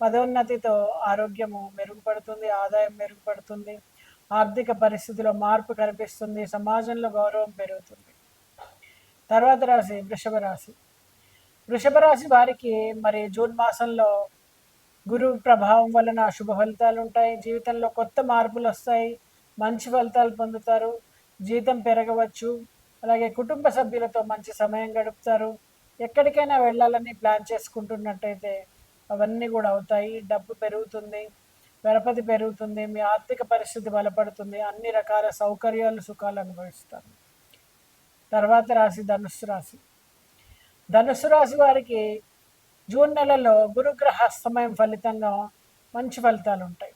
పదోన్నతితో ఆరోగ్యము మెరుగుపడుతుంది ఆదాయం మెరుగుపడుతుంది ఆర్థిక పరిస్థితిలో మార్పు కనిపిస్తుంది సమాజంలో గౌరవం పెరుగుతుంది. తర్వాత రాశి వృషభ రాశి. వృషభ రాశి వారికి మరి జూన్ మాసంలో గురువు ప్రభావం వలన శుభ ఫలితాలు ఉంటాయి. జీవితంలో కొత్త మార్పులు వస్తాయి. మంచి ఫలితాలు పొందుతారు. జీతం పెరగవచ్చు. అలాగే కుటుంబ సభ్యులతో మంచి సమయం గడుపుతారు. ఎక్కడికైనా వెళ్ళాలని ప్లాన్ చేసుకుంటున్నట్టయితే అవన్నీ కూడా అవుతాయి. డబ్బు పెరుగుతుంది పరపతి పెరుగుతుంది మీ ఆర్థిక పరిస్థితి బలపడుతుంది అన్ని రకాల సౌకర్యాలు సుఖాలు అనుభవిస్తారు. తర్వాత రాశి ధనుస్సు రాశి. ధనుస్సు రాశి వారికి జూన్ నెలలో గురుగ్రహ అస్తమయం ఫలితంగా మంచి ఫలితాలు ఉంటాయి.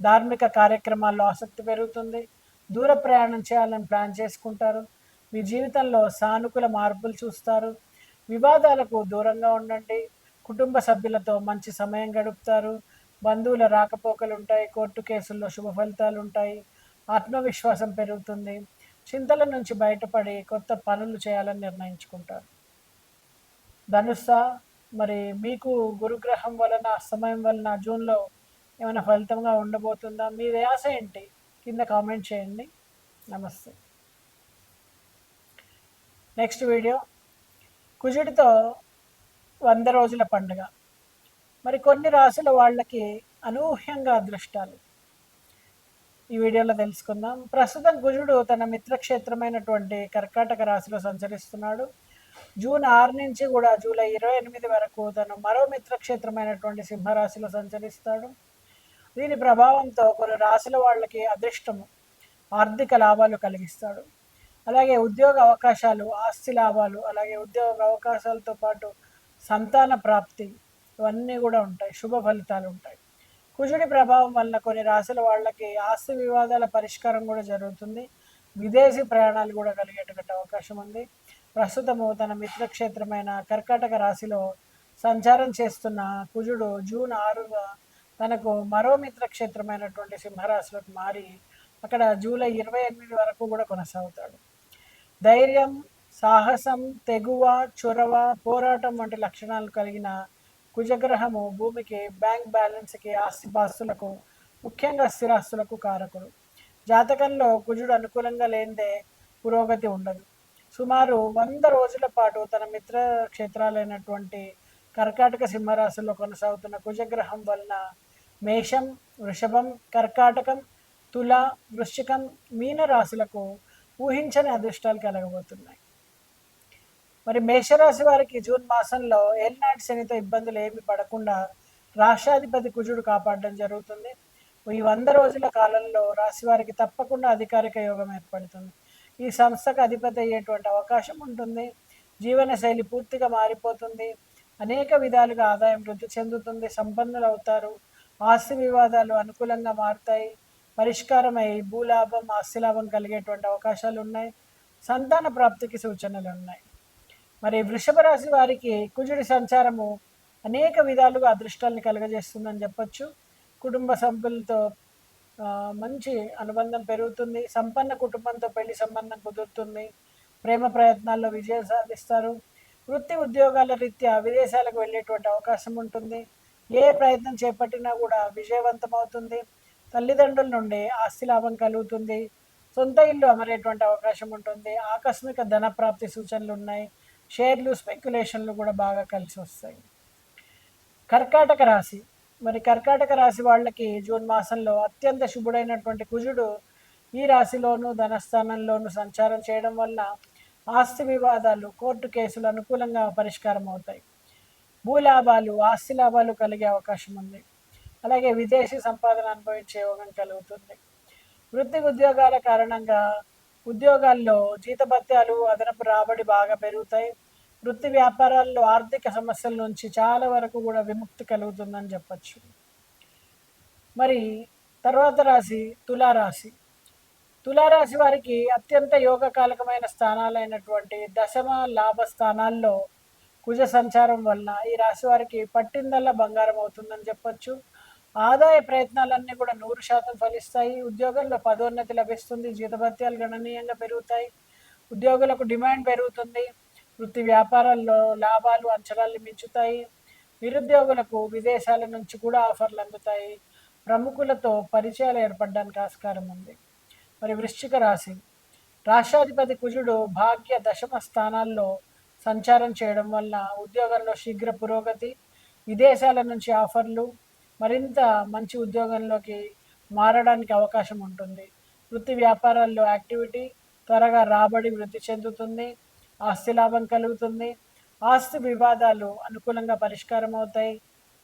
ధార్మిక కార్యక్రమాల్లో ఆసక్తి పెరుగుతుంది. దూర ప్రయాణం చేయాలని ప్లాన్ చేసుకుంటారు. మీ జీవితంలో సానుకూల మార్పులు చూస్తారు. వివాదాలకు దూరంగా ఉండండి. కుటుంబ సభ్యులతో మంచి సమయం గడుపుతారు. బంధువుల రాకపోకలు ఉంటాయి కోర్టు కేసుల్లో శుభ ఫలితాలు ఉంటాయి ఆత్మవిశ్వాసం పెరుగుతుంది. చింతల నుంచి బయటపడి కొత్త పనులు చేయాలని నిర్ణయించుకుంటారు. ధనుస్స మరి మీకు గురుగ్రహం వలన అస్తమయం వలన జూన్లో ఏమైనా ఫలితంగా ఉండబోతుందా? మీ ఆశ ఏంటి? కింద కామెంట్ చేయండి. నమస్తే. Next video. కుజుడితో వంద రోజుల పండుగ. మరి కొన్ని రాసుల వాళ్ళకి అనూహ్యంగా అదృష్టాలు. ఈ వీడియోలో తెలుసుకుందాం. ప్రస్తుతం కుజుడు తన మిత్రక్షేత్రమైనటువంటి కర్కాటక రాశిలో సంచరిస్తున్నాడు. జూన్ ఆరు నుంచి కూడా జూలై ఇరవై ఎనిమిది వరకు తను మరో మిత్రక్షేత్రమైనటువంటి సింహరాశిలో సంచరిస్తాడు. దీని ప్రభావంతో కొన్ని రాశుల వాళ్ళకి అదృష్టము ఆర్థిక లాభాలు కలిగిస్తాడు. అలాగే ఉద్యోగ అవకాశాలు ఆస్తి లాభాలు అలాగే ఉద్యోగ అవకాశాలతో పాటు సంతాన ప్రాప్తి ఇవన్నీ కూడా ఉంటాయి శుభ ఫలితాలు ఉంటాయి. కుజుడి ప్రభావం వల్ల కొన్ని రాశుల వాళ్ళకి ఆస్తి వివాదాల పరిష్కారం కూడా జరుగుతుంది. విదేశీ ప్రయాణాలు కూడా కలిగేటటువంటి అవకాశం ఉంది. ప్రస్తుతము తన మిత్రక్షేత్రమైన కర్కాటక రాశిలో సంచారం చేస్తున్న కుజుడు జూన్ ఆరుగా తనకు మరో మిత్రక్షేత్రమైనటువంటి సింహరాశిలోకి మారి అక్కడ జూలై ఇరవై ఎనిమిది వరకు కూడా కొనసాగుతాడు. ధైర్యం సాహసం తెగువ చొరవ పోరాటం వంటి లక్షణాలు కలిగిన కుజగ్రహము భూమికి బ్యాంక్ బ్యాలెన్స్కి ఆస్తిపాస్తులకు ముఖ్యంగా స్థిరాస్తులకు కారకుడు. జాతకంలో కుజుడు అనుకూలంగా లేనిదే పురోగతి ఉండదు. సుమారు వంద రోజుల పాటు తన మిత్ర క్షేత్రాలైనటువంటి కర్కాటక సింహరాశిలో కొనసాగుతున్న కుజగ్రహం వలన మేషం వృషభం కర్కాటకం తుల వృశ్చికం మీన రాశులకు ఊహించని అదృష్టాలు కలగబోతున్నాయి. మరి మేషరాశి వారికి జూన్ మాసంలో ఏలినాటి శనితో ఇబ్బందులు ఏమి పడకుండా రాష్ట్రాధిపతి కుజుడు కాపాడడం జరుగుతుంది. ఈ వంద రోజుల కాలంలో రాశి వారికి తప్పకుండా అధికారిక యోగం ఏర్పడుతుంది. ఈ సంస్థకు అధిపతి అయ్యేటువంటి అవకాశం ఉంటుంది. జీవన శైలి పూర్తిగా మారిపోతుంది. అనేక విధాలుగా ఆదాయం వృద్ధి చెందుతుంది. సంపన్నులు అవుతారు. ఆస్తి వివాదాలు అనుకూలంగా మారుతాయి. పరిష్కారమై భూలాభం ఆస్తి లాభం కలిగేటువంటి అవకాశాలు ఉన్నాయి. సంతాన ప్రాప్తికి సూచనలు ఉన్నాయి. మరి వృషభ రాశి వారికి కుజుడి సంచారము అనేక విధాలుగా అదృష్టాన్ని కలుగజేస్తుందని చెప్పొచ్చు. కుటుంబ సభ్యులతో మంచి అనుబంధం పెరుగుతుంది. సంపన్న కుటుంబంతో పెళ్ళి సంబంధం కుదురుతుంది. ప్రేమ ప్రయత్నాల్లో విజయం సాధిస్తారు. వృత్తి ఉద్యోగాల రీత్యా విదేశాలకు వెళ్ళేటువంటి అవకాశం ఉంటుంది. ఏ ప్రయత్నం చేపట్టినా కూడా విజయవంతం అవుతుంది. తల్లిదండ్రుల నుండి ఆస్తి లాభం కలుగుతుంది. సొంత ఇల్లు అమరేటువంటి అవకాశం ఉంటుంది. ఆకస్మిక ధన ప్రాప్తి సూచనలు ఉన్నాయి. షేర్లు స్పెక్యులేషన్లు కూడా బాగా కలిసి వస్తాయి. కర్కాటక రాశి. మరి కర్కాటక రాశి వాళ్ళకి జూన్ మాసంలో అత్యంత శుభుడైనటువంటి కుజుడు ఈ రాశిలోను ధనస్థానంలోను సంచారం చేయడం వల్ల ఆస్తి వివాదాలు కోర్టు కేసులు అనుకూలంగా పరిష్కారం అవుతాయి. భూలాభాలు ఆస్తి లాభాలు కలిగే అవకాశం ఉంది. అలాగే విదేశీ సంపాదన అనుభవించే యోగం కలుగుతుంది. వృత్తి ఉద్యోగాల కారణంగా ఉద్యోగాల్లో జీతభత్యాలు అదనపు రాబడి బాగా పెరుగుతాయి. వృత్తి వ్యాపారాల్లో ఆర్థిక సమస్యల నుంచి చాలా వరకు కూడా విముక్తి కలుగుతుందని చెప్పచ్చు. మరి తర్వాత రాశి తులారాశి. తులారాశి వారికి అత్యంత యోగకాలకమైన స్థానాలైనటువంటి దశమ లాభ స్థానాల్లో కుజ సంచారం వలన ఈ రాశి వారికి పట్టిందల్లా బంగారం అవుతుందని చెప్పొచ్చు. ఆదాయ ప్రయత్నాలన్నీ కూడా నూరు శాతం ఫలిస్తాయి. ఉద్యోగంలో పదోన్నతి లభిస్తుంది. జీతభత్యాలు గణనీయంగా పెరుగుతాయి. ఉద్యోగులకు డిమాండ్ పెరుగుతుంది. వృత్తి వ్యాపారాల్లో లాభాలు అంచనాలు మించుతాయి. నిరుద్యోగులకు విదేశాల నుంచి కూడా ఆఫర్లు అందుతాయి. ప్రముఖులతో పరిచయాలు ఏర్పడడానికి ఆస్కారం ఉంది. మరి వృశ్చిక రాశి. రాష్ట్రాధిపతి కుజుడు భాగ్య దశమ స్థానాల్లో సంచారం చేయడం వల్ల ఉద్యోగంలో శీఘ్ర పురోగతి విదేశాల నుంచి ఆఫర్లు మరింత మంచి ఉద్యోగంలోకి మారడానికి అవకాశం ఉంటుంది. వృత్తి వ్యాపారాల్లో యాక్టివిటీ త్వరగా రాబడి వృద్ధి చెందుతుంది ఆస్తి లాభం కలుగుతుంది. ఆస్తి వివాదాలు అనుకూలంగా పరిష్కారం అవుతాయి.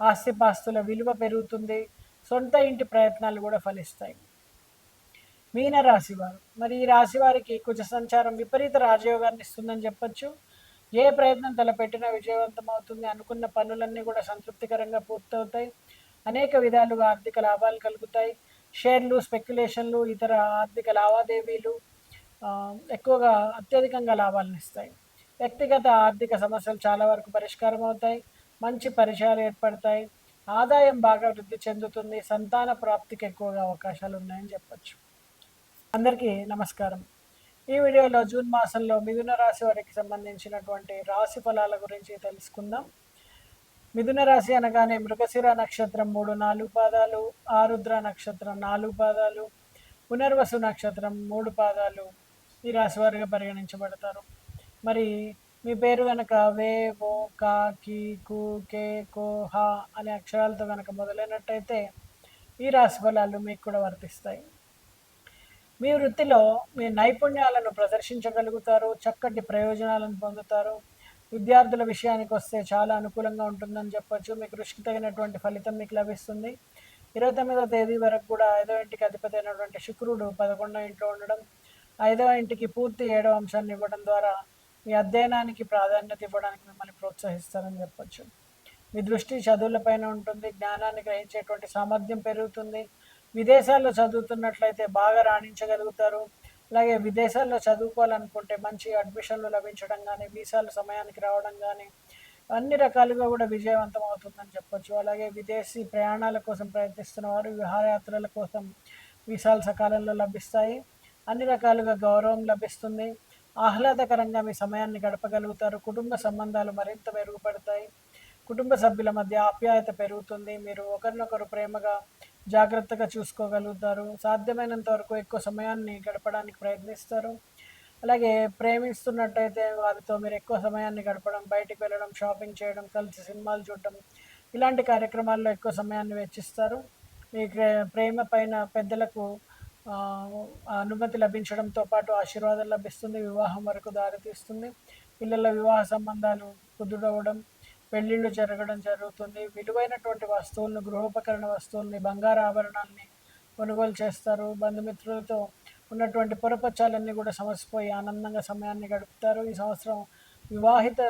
ఆస్తిపాస్తుల విలువ పెరుగుతుంది. సొంత ఇంటి ప్రయత్నాలు కూడా ఫలిస్తాయి. మీన రాశి వారు. మరి ఈ రాశి వారికి కుజ సంచారం విపరీత రాజయోగాన్ని ఇస్తుందని చెప్పచ్చు. ఏ ప్రయత్నం తలపెట్టినా విజయవంతం అవుతుంది అనుకున్న పనులన్నీ కూడా సంతృప్తికరంగా పూర్తవుతాయి. అనేక విధాలుగా ఆర్థిక లాభాలు కలుగుతాయి. షేర్లు స్పెక్యులేషన్లు ఇతర ఆర్థిక లావాదేవీలు ఎక్కువగా అత్యధికంగా లాభాలను ఇస్తాయి. వ్యక్తిగత ఆర్థిక సమస్యలు చాలా వరకు పరిష్కారం అవుతాయి. మంచి పరిచయాలు ఏర్పడతాయి. ఆదాయం బాగా వృద్ధి చెందుతుంది. సంతాన ప్రాప్తికి ఎక్కువగా అవకాశాలు ఉన్నాయని చెప్పచ్చు. అందరికీ నమస్కారం. ఈ వీడియోలో జూన్ మాసంలో మిథున రాశి వారికి సంబంధించినటువంటి రాశి ఫలాల గురించి తెలుసుకుందాం. మిథున రాశి అనగానే మృగశిర నక్షత్రం మూడు నాలుగు పాదాలు ఆరుద్ర నక్షత్రం నాలుగు పాదాలు పునర్వసు నక్షత్రం మూడు పాదాలు ఈ రాశి వారిగా పరిగణించబడతారు. మరి మీ పేరు కనుక వే ఓ కా కీ కు కే కో హా అనే అక్షరాలతో కనుక మొదలైనట్టయితే ఈ రాశి ఫలాలు మీకు కూడా వర్తిస్తాయి. మీ వృత్తిలో మీ నైపుణ్యాలను ప్రదర్శించగలుగుతారు చక్కటి ప్రయోజనాలను పొందుతారు విద్యార్థుల విషయానికి వస్తే చాలా అనుకూలంగా ఉంటుందని చెప్పొచ్చు. మీ కృషికి తగినటువంటి ఫలితం మీకు లభిస్తుంది. ఇరవై తొమ్మిదవ తేదీ వరకు కూడా ఐదవ ఇంటికి అధిపతి అయినటువంటి శుక్రుడు పదకొండవ ఇంట్లో ఉండడం ఐదవ ఇంటికి పూర్తి ఏడవ అంశాన్ని ఇవ్వడం ద్వారా మీ అధ్యయనానికి ప్రాధాన్యత ఇవ్వడానికి మిమ్మల్ని ప్రోత్సహిస్తారని చెప్పొచ్చు. మీ దృష్టి చదువులపైన ఉంటుంది. జ్ఞానాన్ని గ్రహించేటువంటి సామర్థ్యం పెరుగుతుంది. విదేశాల్లో చదువుతున్నట్లయితే బాగా రాణించగలుగుతారు. అలాగే విదేశాల్లో చదువుకోవాలనుకుంటే మంచి అడ్మిషన్లు లభించడం కానీ వీసాలు సమయానికి రావడం కానీ అన్ని రకాలుగా కూడా విజయవంతం అవుతుందని చెప్పొచ్చు. అలాగే విదేశీ ప్రయాణాల కోసం ప్రయత్నిస్తున్న వారు విహారయాత్రల కోసం వీసాలు సకాలంలో లభిస్తాయి. అన్ని రకాలుగా గౌరవం లభిస్తుంది. ఆహ్లాదకరంగా మీ సమయాన్ని గడపగలుగుతారు. కుటుంబ సంబంధాలు మరింత మెరుగుపడతాయి. కుటుంబ సభ్యుల మధ్య ఆప్యాయత పెరుగుతుంది. మీరు ఒకరినొకరు ప్రేమగా జాగ్రత్తగా చూసుకోగలుగుతారు. సాధ్యమైనంత వరకు ఎక్కువ సమయాన్ని గడపడానికి ప్రయత్నిస్తారు. అలాగే ప్రేమిస్తున్నట్టయితే వారితో మీరు ఎక్కువ సమయాన్ని గడపడం బయటికి వెళ్ళడం షాపింగ్ చేయడం కలిసి సినిమాలు చూడడం ఇలాంటి కార్యక్రమాల్లో ఎక్కువ సమయాన్ని వెచ్చిస్తారు. మీ ప్రేమ పైన పెద్దలకు అనుమతి లభించడంతో పాటు ఆశీర్వాదం లభిస్తుంది. వివాహం వరకు దారితీస్తుంది. పిల్లల వివాహ సంబంధాలు కుదురవడం పెళ్ళిళ్ళు జరగడం జరుగుతుంది. విలువైనటువంటి వస్తువులను గృహోపకరణ వస్తువుల్ని బంగారు ఆభరణాలని కొనుగోలు చేస్తారు. బంధుమిత్రులతో ఉన్నటువంటి పురపచాలన్నీ కూడా సమసిపోయి ఆనందంగా సమయాన్ని గడుపుతారు. ఈ సంవత్సరం వివాహిత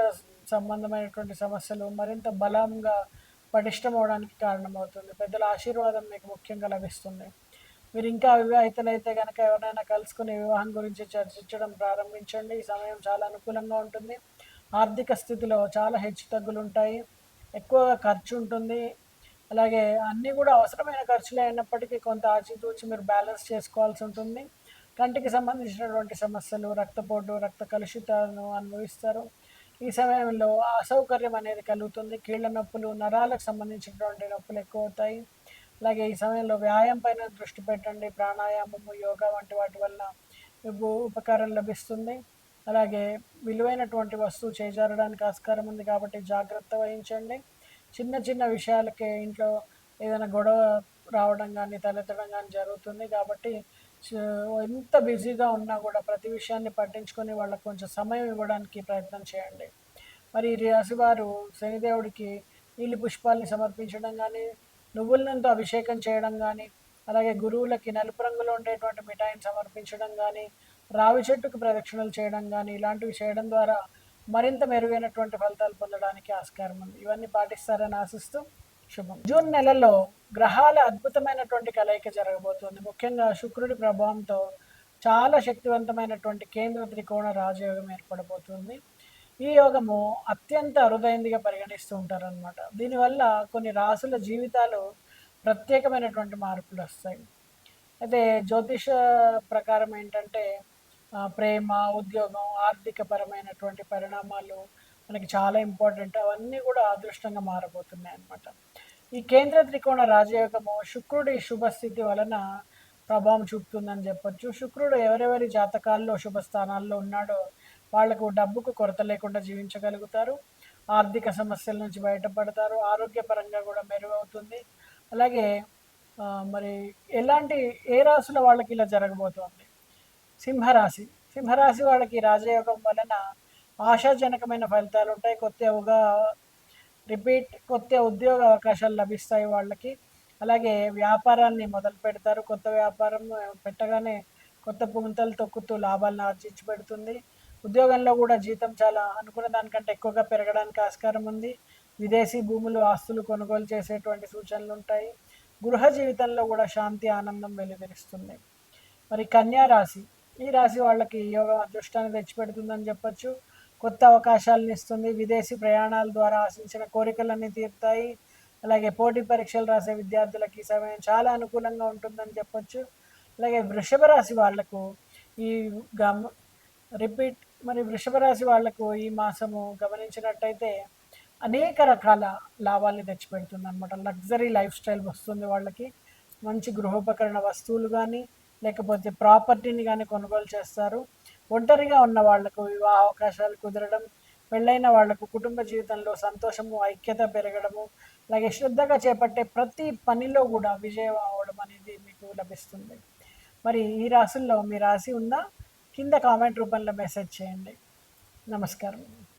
సంబంధమైనటువంటి సమస్యలు మరింత బలంగా పటిష్టమవడానికి కారణమవుతుంది. పెద్దల ఆశీర్వాదం మీకు ముఖ్యంగా లభిస్తుంది. మీరు ఇంకా వివాహితులైతే కనుక ఎవరైనా కలుసుకుని వివాహం గురించి చర్చించడం ప్రారంభించండి. ఈ సమయం చాలా అనుకూలంగా ఉంటుంది. ఆర్థిక స్థితిలో చాలా హెచ్చు తగ్గులు ఉంటాయి ఎక్కువగా ఖర్చు ఉంటుంది అలాగే అన్నీ కూడా అవసరమైన ఖర్చులే అయినప్పటికీ కొంత ఆచితూచి మీరు బ్యాలెన్స్ చేసుకోవాల్సి ఉంటుంది కంటికి సంబంధించినటువంటి సమస్యలు రక్తపోటు రక్త కలుషితాలను అనుభవిస్తారు. ఈ సమయంలో అసౌకర్యం అనేది కలుగుతుంది. కీళ్ళ నొప్పులు నరాలకు సంబంధించినటువంటి నొప్పులు ఎక్కువ అవుతాయి అలాగే ఈ సమయంలో వ్యాయామం పైన దృష్టి పెట్టండి. ప్రాణాయామము యోగా వంటి వాటి వల్ల మీకు ఉపకారం లభిస్తుంది. అలాగే విలువైనటువంటి వస్తువు చేజారడానికి ఆస్కారం ఉంది కాబట్టి జాగ్రత్త వహించండి. చిన్న చిన్న విషయాలకే ఇంట్లో ఏదైనా గొడవ రావడం కానీ తలెత్తడం కానీ జరుగుతుంది కాబట్టి ఎంత బిజీగా ఉన్నా కూడా ప్రతి విషయాన్ని పట్టించుకొని వాళ్ళకు కొంచెం సమయం ఇవ్వడానికి ప్రయత్నం చేయండి. మరి ఈ రాశివారు శనిదేవుడికి నీలి పుష్పాలని సమర్పించడం కానీ నువ్వులనంతో అభిషేకం చేయడం కానీ అలాగే గురువులకి నలుపు రంగులో ఉండేటువంటి మిఠాయిని సమర్పించడం కానీ రావి చెట్టుకు ప్రదక్షిణలు చేయడం కానీ ఇలాంటివి చేయడం ద్వారా మరింత మెరుగైనటువంటి ఫలితాలు పొందడానికి ఆస్కారం ఉంది. ఇవన్నీ పాటిస్తారని ఆశిస్తూ శుభం. జూన్ నెలలో గ్రహాల అద్భుతమైనటువంటి కలయిక జరగబోతుంది. ముఖ్యంగా శుక్రుడి ప్రభావంతో చాలా శక్తివంతమైనటువంటి కేంద్ర త్రికోణ రాజయోగం ఏర్పడబోతుంది. ఈ యోగము అత్యంత అరుదైందిగా పరిగణిస్తూ ఉంటారనమాట దీనివల్ల కొన్ని రాసుల జీవితాలు ప్రత్యేకమైనటువంటి మార్పులు వస్తాయి. అయితే జ్యోతిష ప్రకారం ఏంటంటే ప్రేమ ఉద్యోగం ఆర్థిక పరమైనటువంటి పరిణామాలు మనకి చాలా ఇంపార్టెంట్. అవన్నీ కూడా అదృష్టంగా మారబోతున్నాయి అన్నమాట. ఈ కేంద్ర త్రికోణ రాజయోగము శుక్రుడి శుభస్థితి వలన ప్రభావం చూపుతుందని చెప్పొచ్చు. శుక్రుడు ఎవరెవరి జాతకాల్లో శుభ స్థానాల్లో ఉన్నాడో వాళ్ళకు డబ్బుకు కొరత లేకుండా జీవించగలుగుతారు. ఆర్థిక సమస్యల నుంచి బయటపడతారు. ఆరోగ్యపరంగా కూడా మెరుగవుతుంది. అలాగే మరి ఎలాంటి ఏ రాసుల వాళ్ళకి ఇలా జరగబోతోంది? సింహరాశి. సింహరాశి వాళ్ళకి రాజయోగం వలన ఆశాజనకమైన ఫలితాలు ఉంటాయి. కొత్తగా రిపీట్ కొత్త ఉద్యోగ అవకాశాలు లభిస్తాయి వాళ్ళకి. అలాగే వ్యాపారాన్ని మొదలు పెడతారు. కొత్త వ్యాపారం పెట్టగానే కొత్త పుంతలు తొక్కుతూ లాభాలను ఆర్జించి పెడుతుంది. ఉద్యోగంలో కూడా జీతం చాలా అనుకున్న దానికంటే ఎక్కువగా పెరగడానికి ఆస్కారం ఉంది. విదేశీ భూములు ఆస్తులు కొనుగోలు చేసేటువంటి సూచనలు ఉంటాయి. గృహ జీవితంలో కూడా శాంతి ఆనందం వెలువరిస్తుంది. మరి కన్యా రాశి ఈ రాశి వాళ్ళకి యోగ అదృష్టాన్ని తెచ్చిపెడుతుందని చెప్పొచ్చు. కొత్త అవకాశాలను ఇస్తుంది. విదేశీ ప్రయాణాల ద్వారా ఆశించిన కోరికలన్నీ తీరుతాయి. అలాగే పోటీ పరీక్షలు రాసే విద్యార్థులకి ఈ సమయం చాలా అనుకూలంగా ఉంటుందని చెప్పొచ్చు. అలాగే వృషభ రాశి వాళ్ళకు ఈ గమ రిపీట్ మరి వృషభ రాశి వాళ్ళకు ఈ మాసము గమనించినట్టయితే అనేక రకాల లాభాల్ని తెచ్చిపెడుతుంది అనమాట లగ్జరీ లైఫ్ స్టైల్ వస్తుంది వాళ్ళకి. మంచి గృహోపకరణ వస్తువులు కానీ లేకపోతే ప్రాపర్టీని కానీ కొనుగోలు చేస్తారు. ఒంటరిగా ఉన్న వాళ్ళకు వివాహ అవకాశాలు కుదరడం పెళ్ళైన వాళ్ళకు కుటుంబ జీవితంలో సంతోషము ఐక్యత పెరగడము అలాగే శ్రద్ధగా చేపట్టే ప్రతి పనిలో కూడా విజయం అవడం అనేది మీకు లభిస్తుంది. మరి ఈ రాసుల్లో మీ రాశి ఉందా? కింద కామెంట్ రూపంలో మెసేజ్ చేయండి. నమస్కారం.